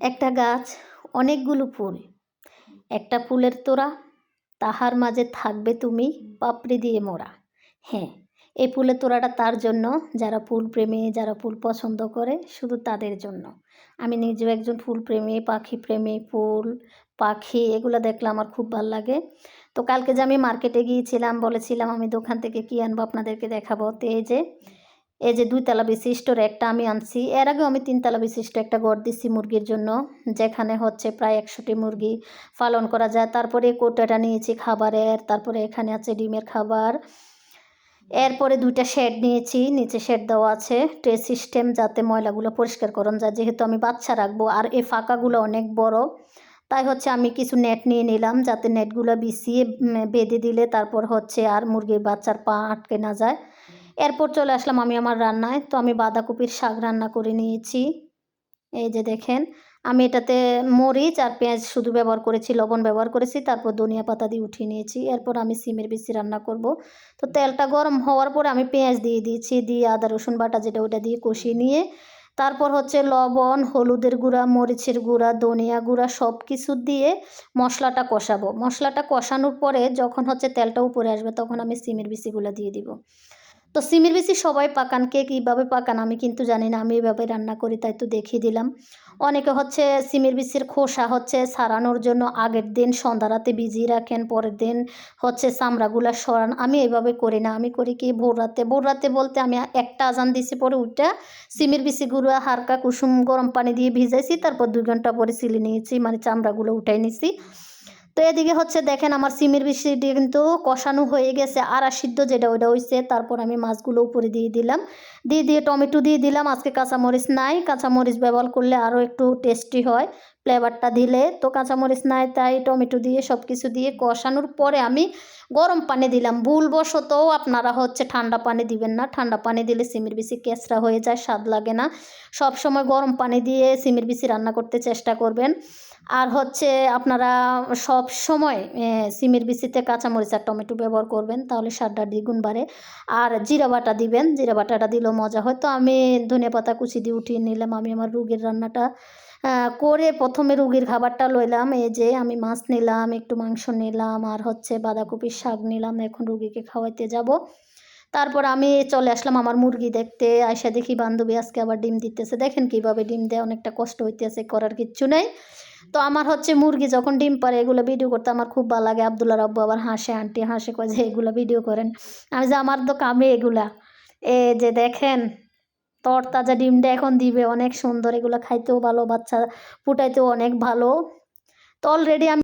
একটা গাছ, অনেকগুলো ফুল। একটা ফুলের তোড়া, তাহার মাঝে থাকবে তুমি পাপড়ি দিয়ে মোড়া। হ্যাঁ এই ফুলের তোড়াটা তার জন্য। যারা ফুল প্রেমী, যারা ফুল পছন্দ করে, শুধু তাদের জন্য। আমি নিজেও একজন ফুল প্রেমী, পাখি প্রেমী, ফুল, পাখি, এগুলো দেখলে আমার খুব ভালো লাগে। তো কালকে যে আমি মার্কেটে গিয়েছিলাম, বলেছিলাম আমি দোকান থেকে কী আনব আপনাদেরকে দেখাবো। তো যে এই যে দুইতলা বিশিষ্ট একটা আমি আনছি, এর আগেও আমি তিনতলা বিশিষ্ট একটা গড় দিচ্ছি মুরগির জন্য, যেখানে হচ্ছে প্রায় একশোটি মুরগি পালন করা যায়। তারপরে কোটাটা নিয়েছি খাবারের, তারপরে এখানে আছে ডিমের খাবার। এরপরে দুইটা শেড নিয়েছি, নিচে শেড দেওয়া আছে, ট্রে সিস্টেম যাতে ময়লাগুলো পরিষ্কার করুন যায়। যেহেতু আমি বাচ্চা রাখব, আর এই ফাঁকাগুলো অনেক বড়, তাই হচ্ছে আমি কিছু নেট নিয়ে নিলাম, যাতে নেটগুলো বিছিয়ে বেঁধে দিলে তারপর হচ্ছে আর মুরগির বাচ্চার পা আটকে না যায়। এরপর চলে আসলাম আমি আমার রান্নায়। তো আমি বাঁধাকপির শাক রান্না করে নিয়েছি। এই যে দেখেন, আমি এটাতে মরিচ আর পেঁয়াজ শুধু ব্যবহার করেছি, লবণ ব্যবহার করেছি, তারপর ধনিয়া পাতা দিয়ে উঠিয়ে নিয়েছি। এরপর আমি সিমের বেশি রান্না করব। তো তেলটা গরম হওয়ার পরে আমি পেঁয়াজ দিয়ে দিয়েছি, দিয়ে আদা, রসুন বাটা যেটা ওটা দিয়ে কষিয়ে নিয়ে, তারপর হচ্ছে লবণ, হলুদের গুঁড়া, মরিচের গুঁড়া, ধনিয়া গুঁড়া সব কিছু দিয়ে মশলাটা কষাবো। মশলাটা কষানোর পরে যখন হচ্ছে তেলটা উপরে আসবে তখন আমি সিমের বিচিগুলো দিয়ে দিব। তো সিমের বেশি সবাই পাকান, কে কীভাবে পাকান আমি কিন্তু জানি না, আমি এভাবে রান্না করি তাই তো দেখিয়ে দিলাম। অনেকে হচ্ছে সিমের বিচির খোসা হচ্ছে সারানোর জন্য আগের দিন সন্ধ্যা রাতে ভিজিয়ে রাখেন, পরের দিন হচ্ছে চামড়াগুলা সরান, আমি এভাবে করি না, আমি করি কি ভোর রাতে ভোর রাতে বলতে আমি একটা আজান দিছি পরে উঠটা সিমের বিচি গুঁড়া হালকা কুসুম গরম পানি দিয়ে ভিজাইছি, তারপর দুই ঘণ্টা পরে সিলি নিয়েছি মানে চামড়াগুলো উঠাই নিছি। তো এদিকে হচ্ছে দেখেন আমার সিমের বিষয়টি কিন্তু কষানো হয়ে গেছে, আর সিদ্ধ যেটা ওইটা হয়েছে তারপর আমি মাছগুলো উপরে দিয়ে দিলাম। দিয়ে দিয়ে টমেটো দিয়ে দিলাম, আজকে কাঁচামরিচ নাই, কাঁচামরিচ ব্যবহার করলে আরও একটু টেস্টি হয়। ফ্লেভারটা দিলে তো কাঁচামরিচ নাই, তাই টমেটো দিয়ে সব কিছু দিয়ে কষানোর পরে আমি গরম পানি দিলাম। ভুলবশত আপনারা হচ্ছে ঠান্ডা পানি দিবেন না। ঠান্ডা পানি দিলে সিমের বিচি কেঁচড়া হয়ে যায়, স্বাদ লাগে না। সব সময় গরম পানি দিয়ে সিমের বিচি রান্না করতে চেষ্টা করবেন। আর হচ্ছে আপনারা সব সময় সিমের বিচিতে কাঁচামরিচ আর টমেটো ব্যবহার করবেন, তাহলে স্বাদটা দ্বিগুণ বাড়ে। আর জিরা বাটা দিবেন, জিরা বাটাটা দিলেও মজা হয়। তো আমি ধনে পাতা কুচি দিয়ে উঠিয়ে নিলাম। আমি আমার রুগীর রান্নাটা করে প্রথমে রুগীর খাবারটা লইলাম। এই যে আমি মাছ নিলাম, একটু মাংস নিলাম, আর হচ্ছে বাঁধাকপির শাক নিলাম, এখন রুগীকে খাওয়াইতে যাব। তারপর আমি চলে আসলাম আমার মুরগি দেখতে আয়সা দেখি বান্ধবী আজকে আবার ডিম দিতেছে। দেখেন কীভাবে ডিম দেয়, অনেকটা কষ্ট হইতেছে, করার কিচ্ছু নেই। তো আমার হচ্ছে মুরগি যখন ডিম পারে, এগুলো ভিডিও করতে আমার খুব ভালো লাগে। আবদুল্লা রব্বু আবার হাসে, আন্টি হাসে, কয় যে এগুলো ভিডিও করেন। আমি যে আমার তো কামে এগুলা। এ যে দেখেন তরতাজা ডিমটা এখন দিবে, অনেক সুন্দর। এগুলো খাইতেও ভালো, বাচ্চা ফুটাইতেও অনেক ভালো। তো অলরেডি আমি